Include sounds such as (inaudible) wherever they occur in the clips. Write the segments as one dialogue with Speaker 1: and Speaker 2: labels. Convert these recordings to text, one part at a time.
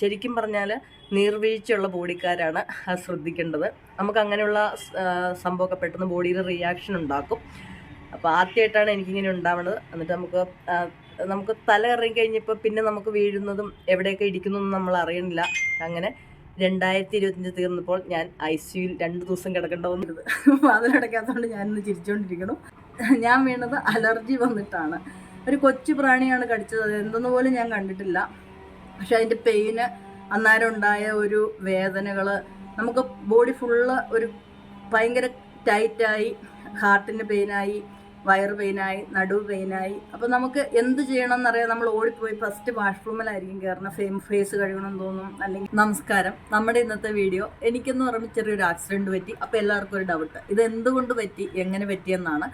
Speaker 1: ശരിക്കും പറഞ്ഞാൽ നീർവീഴ്ചയുള്ള ബോഡിക്കാരാണ് ശ്രദ്ധിക്കേണ്ടത്. നമുക്ക് അങ്ങനെയുള്ള സംഭവമൊക്കെ പെട്ടെന്ന് ബോഡിയിൽ റിയാക്ഷൻ ഉണ്ടാക്കും. അപ്പോൾ ആദ്യമായിട്ടാണ് എനിക്കിങ്ങനെ ഉണ്ടാവുന്നത് എന്നിട്ട് നമുക്ക് നമുക്ക് തല ഇറങ്ങി കഴിഞ്ഞപ്പോൾ പിന്നെ നമുക്ക് വീഴുന്നതും എവിടെയൊക്കെ ഇടിക്കുന്നതും നമ്മൾ അറിയണില്ല. അങ്ങനെ രണ്ടായിരത്തി ഇരുപത്തഞ്ച് തീർന്നപ്പോൾ ഞാൻ ഐ സിയുയിൽ രണ്ട് ദിവസം കിടക്കേണ്ടതെന്നത് അതിലടക്കാത്തതുകൊണ്ട് ഞാനിന്ന് ചിരിച്ചുകൊണ്ടിരിക്കണം ഞാൻ വീണത് അലർജി വന്നിട്ടാണ്. ഒരു കൊച്ചു പ്രാണിയാണ് കടിച്ചത്. അത് എന്തെന്ന് പോലും ഞാൻ കണ്ടിട്ടില്ല. പക്ഷെ അതിന്റെ പെയിന് അന്നേരം ഉണ്ടായ ഒരു വേദനകൾ നമുക്ക് ബോഡി ഫുള്ള് ഒരു ഭയങ്കര ടൈറ്റായി ഹാർട്ടിന് പെയിനായി വയറ് പെയിനായി നടു പെയിനായി. അപ്പോൾ നമുക്ക് എന്ത് ചെയ്യണം എന്നറിയാം നമ്മൾ ഓടിപ്പോയി ഫസ്റ്റ് വാഷ്റൂമിലായിരിക്കും കയറണം ഫേം ഫേസ് കഴുകണം തോന്നും അല്ലെങ്കിൽ നമസ്കാരം. നമ്മുടെ ഇന്നത്തെ വീഡിയോ എനിക്കെന്ന് പറയുമ്പോൾ ചെറിയൊരു ആക്സിഡന്റ് പറ്റി. അപ്പോൾ എല്ലാവർക്കും ഒരു ഡൗട്ട് ഇത് എന്തുകൊണ്ട് പറ്റി? എങ്ങനെ പറ്റിയെന്നാണ്.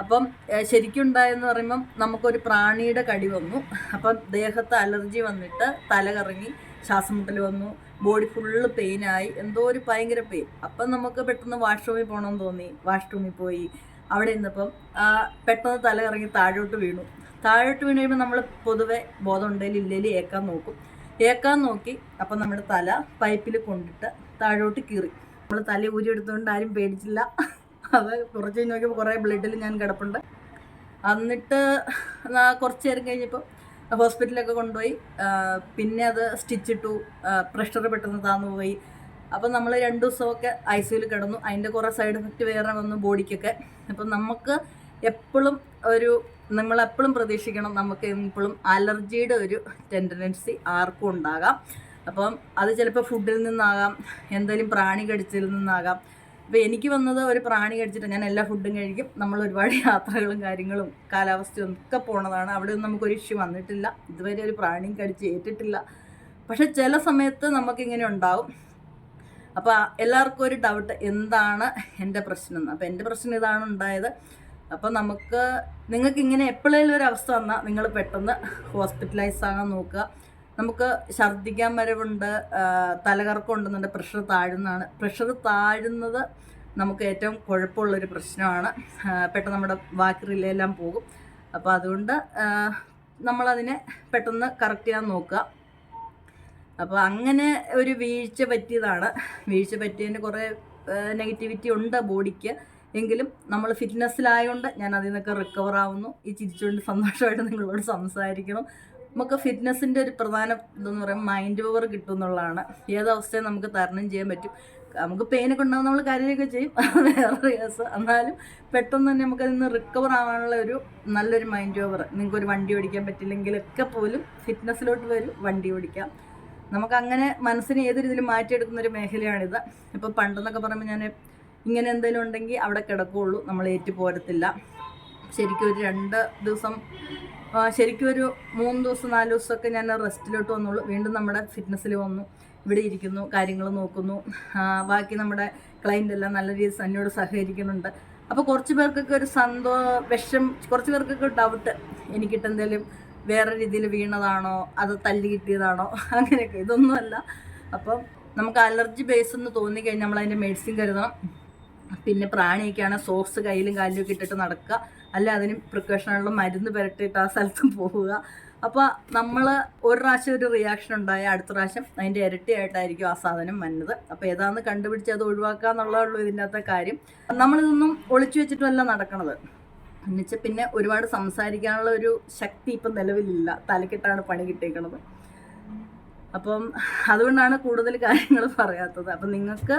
Speaker 1: അപ്പം ശരിക്കും ഉണ്ടായെന്ന് പറയുമ്പം നമുക്കൊരു പ്രാണിയുടെ കടി വന്നു. അപ്പം ദേഹത്ത് അലർജി വന്നിട്ട് തല കറങ്ങി ശ്വാസം മുട്ടൽ വന്നു. ബോഡി ഫുള്ള് പെയിനായി. എന്തോ ഒരു ഭയങ്കര പെയിൻ. അപ്പം നമുക്ക് പെട്ടെന്ന് വാഷ്റൂമിൽ പോകണമെന്ന് തോന്നി. വാഷ്റൂമിൽ പോയി. അവിടെ നിന്നപ്പം ആ, പെട്ടെന്ന് തല കറങ്ങി താഴോട്ട് വീണു. താഴോട്ട് വീണ് കഴിയുമ്പോൾ നമ്മൾ പൊതുവെ ബോധം ഉണ്ടെങ്കിൽ ഇല്ലെങ്കിൽ ഏക്കാൻ നോക്കും. ഏക്കാൻ നോക്കി. അപ്പം നമ്മുടെ തല പൈപ്പിൽ കൊണ്ടിട്ട് താഴോട്ട് കീറി. നമ്മൾ തല ഊരി എടുത്തുകൊണ്ട് ആരും പേടിച്ചില്ല. അത് കുറച്ച് കഴിഞ്ഞ് നോക്കിയപ്പോൾ കുറേ ബ്ലഡിൽ ഞാൻ കിടപ്പുണ്ട്. എന്നിട്ട് കുറച്ച് നേരം കഴിഞ്ഞപ്പോൾ ഹോസ്പിറ്റലിലൊക്കെ കൊണ്ടുപോയി. പിന്നെ അത് സ്റ്റിച്ചിട്ടു പ്രഷർ പെട്ടെന്ന് താന്നു പോയി. അപ്പം നമ്മൾ രണ്ട് ദിവസമൊക്കെ ഐ സിയിൽ കിടന്നു. അതിന്റെ കുറേ സൈഡ് എഫക്റ്റ് വേറെ വന്നു ബോഡിക്കൊക്കെ. അപ്പം നമുക്ക് എപ്പോഴും ഒരു നമ്മളെപ്പോഴും പ്രതീക്ഷിക്കണം നമുക്ക് എപ്പോഴും അലർജിയുടെ ഒരു ടെൻഡൻസി ആർക്കും ഉണ്ടാകാം. അപ്പം അത് ചിലപ്പോൾ ഫുഡിൽ നിന്നാകാം എന്തെങ്കിലും പ്രാണി കടിച്ചതിൽ നിന്നാകാം. അപ്പോൾ എനിക്ക് വന്നത് ഒരു പ്രാണി കഴിച്ചിട്ട് ഞാൻ എല്ലാ ഫുഡും കഴിക്കും. നമ്മൾ ഒരുപാട് യാത്രകളും കാര്യങ്ങളും കാലാവസ്ഥയും ഒക്കെ പോണതാണ്. അവിടെ ഒന്നും നമുക്കൊരു ഇഷ്യൂ വന്നിട്ടില്ല. ഇതുവരെ ഒരു പ്രാണിയും കടിച്ച് ഏറ്റിട്ടില്ല. പക്ഷെ ചില സമയത്ത് നമുക്കിങ്ങനെ ഉണ്ടാവും. അപ്പോൾ എല്ലാവർക്കും ഒരു ഡൗട്ട് എന്താണ് എന്റെ പ്രശ്നം? എന്ന് അപ്പോൾ എന്റെ പ്രശ്നം ഇതാണ് ഉണ്ടായത്. അപ്പോൾ നമുക്ക് നിങ്ങൾക്ക് ഇങ്ങനെ എപ്പോഴേലും ഒരു അവസ്ഥ വന്നാൽ നിങ്ങൾ പെട്ടെന്ന് ഹോസ്പിറ്റലൈസ് ആകാൻ നോക്കുക. നമുക്ക് ഛർദ്ദിക്കാൻ വരവുണ്ട് തലകറക്കം ഉണ്ടെന്നുണ്ട് പ്രഷർ താഴുന്നതാണ്. പ്രഷർ താഴുന്നത് നമുക്ക് ഏറ്റവും കുഴപ്പമുള്ളൊരു പ്രശ്നമാണ്. പെട്ടെന്ന് നമ്മുടെ ബാക്കി റിലെല്ലാം പോകും. അപ്പോൾ അതുകൊണ്ട് നമ്മളതിനെ പെട്ടെന്ന് കറക്റ്റ് ചെയ്യാൻ നോക്കുക. അപ്പോൾ അങ്ങനെ ഒരു വീഴ്ച പറ്റിയതാണ്. വീഴ്ച പറ്റിയതിന് കുറേ നെഗറ്റിവിറ്റി ഉണ്ട് ബോഡിക്ക്. എങ്കിലും നമ്മൾ ഫിറ്റ്നസ്സിലായതുകൊണ്ട് ഞാൻ അതിൽ നിന്നൊക്കെ റിക്കവർ ആവുന്നു. ഈ ചിരിച്ചുകൊണ്ട് സന്തോഷമായിട്ട് നിങ്ങളോട് സംസാരിക്കണം. നമുക്ക് ഫിറ്റ്നസ്സിന്റെ ഒരു പ്രധാന ഇതെന്ന് പറയുമ്പോൾ മൈൻഡ് പവർ കിട്ടും എന്നുള്ളതാണ് ഏതവസ്ഥയും നമുക്ക് തരണം ചെയ്യാൻ പറ്റും. നമുക്ക് പെയിനൊക്കെ ഉണ്ടാകും നമ്മൾ കാര്യമൊക്കെ ചെയ്യും. (laughs) വേറെ കേസ് എന്നാലും പെട്ടെന്ന് തന്നെ നമുക്ക് അതിൽ നിന്ന് റിക്കവർ ആവാനുള്ള ഒരു നല്ലൊരു മൈൻഡ് പവർ നിങ്ങൾക്ക് ഒരു വണ്ടി ഓടിക്കാൻ പറ്റില്ലെങ്കിലൊക്കെ പോലും ഫിറ്റ്നസ്സിലോട്ട് വരും വണ്ടി ഓടിക്കാം. നമുക്ക് അങ്ങനെ മനസ്സിനെ ഏത് രീതിയിൽ മാറ്റിയെടുക്കുന്ന ഒരു മേഖലയാണിത് ഇപ്പോൾ പണ്ടെന്നൊക്കെ പറയുമ്പോൾ ഞാൻ ഇങ്ങനെ എന്തെങ്കിലും ഉണ്ടെങ്കിൽ അവിടെ കിടക്കുകയുള്ളൂ നമ്മൾ ഏറ്റു പോരത്തില്ല. ശരിക്കും ഒരു രണ്ട് ദിവസം ശരിക്കും ഒരു മൂന്ന് ദിവസം നാല് ദിവസമൊക്കെ ഞാൻ റെസ്റ്റിലോട്ട് വന്നുള്ളൂ. വീണ്ടും നമ്മുടെ ഫിറ്റ്നസ്സിൽ വന്നു. ഇവിടെ ഇരിക്കുന്നു കാര്യങ്ങൾ നോക്കുന്നു. ബാക്കി നമ്മുടെ ക്ലൈന്റ് എല്ലാം നല്ല രീതിയിൽ എന്നോട് സഹകരിക്കുന്നുണ്ട്. അപ്പോൾ കുറച്ച് പേർക്കൊക്കെ ഒരു സന്തോ വിഷം കുറച്ച് പേർക്കൊക്കെ ഡൗട്ട് എനിക്കിട്ട് എന്തെങ്കിലും വേറെ രീതിയിൽ വീണതാണോ അത് തല്ലി കിട്ടിയതാണോ അങ്ങനെയൊക്കെ. ഇതൊന്നുമല്ല. അപ്പം നമുക്ക് അലർജി ബേസ് എന്ന് തോന്നിക്കഴിഞ്ഞാൽ നമ്മൾ അതിന്റെ മെഡിസിൻ കരുതണം. പിന്നെ പ്രാണിയൊക്കെയാണ് സോക്സ് കയ്യിലും കാലിലും ഒക്കെ ഇട്ടിട്ട് നടക്കുക. അല്ല അതിന് പ്രിക്കോഷനുള്ള മരുന്ന് പുരട്ടിയിട്ട് ആ സ്ഥലത്തും പോവുക. അപ്പോൾ നമ്മൾ ഒരു പ്രാവശ്യം ഒരു റിയാക്ഷൻ ഉണ്ടായ അടുത്ത പ്രാവശ്യം അതിന്റെ ഇരട്ടിയായിട്ടായിരിക്കും ആ സാധനം വന്നത്. അപ്പോൾ ഏതാണെന്ന് കണ്ടുപിടിച്ച് അത് ഒഴിവാക്കുക എന്നുള്ളതുള്ളൂ ഇതിന്റെ അകത്തെ കാര്യം. നമ്മളിതൊന്നും ഒളിച്ചു വെച്ചിട്ടല്ല നടക്കണത്. എന്നുവെച്ചാൽ പിന്നെ ഒരുപാട് സംസാരിക്കാനുള്ള ഒരു ശക്തി ഇപ്പം നിലവിലില്ല. തലക്കെട്ടാണ് പണി കിട്ടിയേക്കണത്. അപ്പം അതുകൊണ്ടാണ് കൂടുതൽ കാര്യങ്ങൾ പറയാത്തത്. അപ്പം നിങ്ങൾക്ക്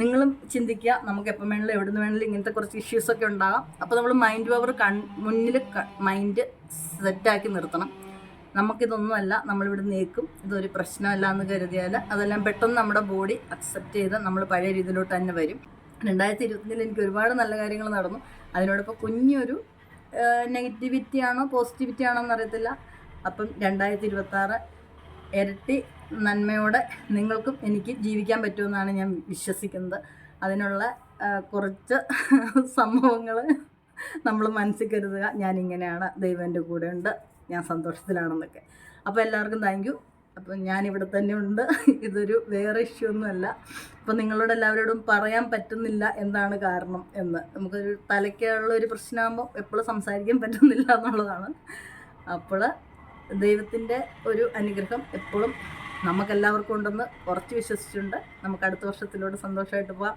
Speaker 1: നിങ്ങളും ചിന്തിക്കുക നമുക്ക് എപ്പം വേണമെങ്കിലും എവിടെ നിന്ന് വേണമെങ്കിലും ഇങ്ങനത്തെ കുറച്ച് ഇഷ്യൂസ് ഒക്കെ ഉണ്ടാകാം. അപ്പോൾ നമ്മൾ മൈൻഡ് പവർ കൺ മുന്നിൽ മൈൻഡ് സെറ്റാക്കി നിർത്തണം. നമുക്കിതൊന്നുമല്ല നമ്മളിവിടെ നീക്കും. ഇതൊരു പ്രശ്നമല്ല എന്ന് കരുതിയാൽ അതെല്ലാം പെട്ടെന്ന് നമ്മുടെ ബോഡി അക്സെപ്റ്റ് ചെയ്ത് നമ്മൾ പഴയ രീതിയിലോട്ട് തന്നെ വരും. രണ്ടായിരത്തി ഇരുപത്തിനിൽ എനിക്ക് ഒരുപാട് നല്ല കാര്യങ്ങൾ നടന്നു. അതിനോടൊപ്പം കുഞ്ഞൊരു നെഗറ്റിവിറ്റി ആണോ പോസിറ്റിവിറ്റി ആണോ എന്നറിയത്തില്ല. അപ്പം രണ്ടായിരത്തി ഇരുപത്താറ് ഇരട്ടി നന്മയോടെ നിങ്ങൾക്കും എനിക്ക് ജീവിക്കാൻ പറ്റുമെന്നാണ് ഞാൻ വിശ്വസിക്കുന്നത്. അതിനുള്ള കുറച്ച് സംഭവങ്ങൾ നമ്മൾ മനസ്സിൽ കരുതുക. ഞാനിങ്ങനെയാണ്. ദൈവം എന്റെ കൂടെ ഉണ്ട് ഞാൻ സന്തോഷത്തിലാണെന്നൊക്കെ. അപ്പോൾ എല്ലാവർക്കും താങ്ക് യു അപ്പം ഞാനിവിടെ തന്നെ ഉണ്ട്. ഇതൊരു വേറെ ഇഷ്യൂ ഒന്നുമല്ല. അപ്പം നിങ്ങളോട് എല്ലാവരോടും പറയാൻ പറ്റുന്നില്ല എന്താണ് കാരണം എന്ന്. നമുക്കൊരു തലയ്ക്കുള്ള ഒരു പ്രശ്നമാകുമ്പോൾ എപ്പോഴും സംസാരിക്കാൻ പറ്റുന്നില്ല എന്നുള്ളതാണ്. അപ്പോൾ ദൈവത്തിന്റെ ഒരു അനുഗ്രഹം എപ്പോഴും നമുക്കെല്ലാവർക്കും ഉണ്ടെന്ന് ഉറച്ചു വിശ്വസിച്ചിട്ടുണ്ട് നമുക്ക് അടുത്ത വർഷത്തിലൂടെ സന്തോഷമായിട്ട് പോവാം.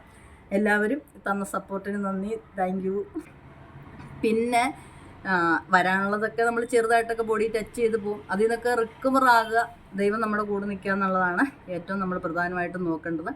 Speaker 1: എല്ലാവരും തന്ന സപ്പോർട്ടിന് നന്ദി. താങ്ക് യു പിന്നെ വരാനുള്ളതൊക്കെ നമ്മൾ ചെറുതായിട്ടൊക്കെ ബോഡി ടച്ച് ചെയ്ത് പോകും അതിൽ നിന്നൊക്കെ റിക്കവർ ആകുക. ദൈവം നമ്മുടെ കൂടെ നിൽക്കുക എന്നുള്ളതാണ് ഏറ്റവും നമ്മൾ പ്രധാനമായിട്ടും നോക്കേണ്ടത്.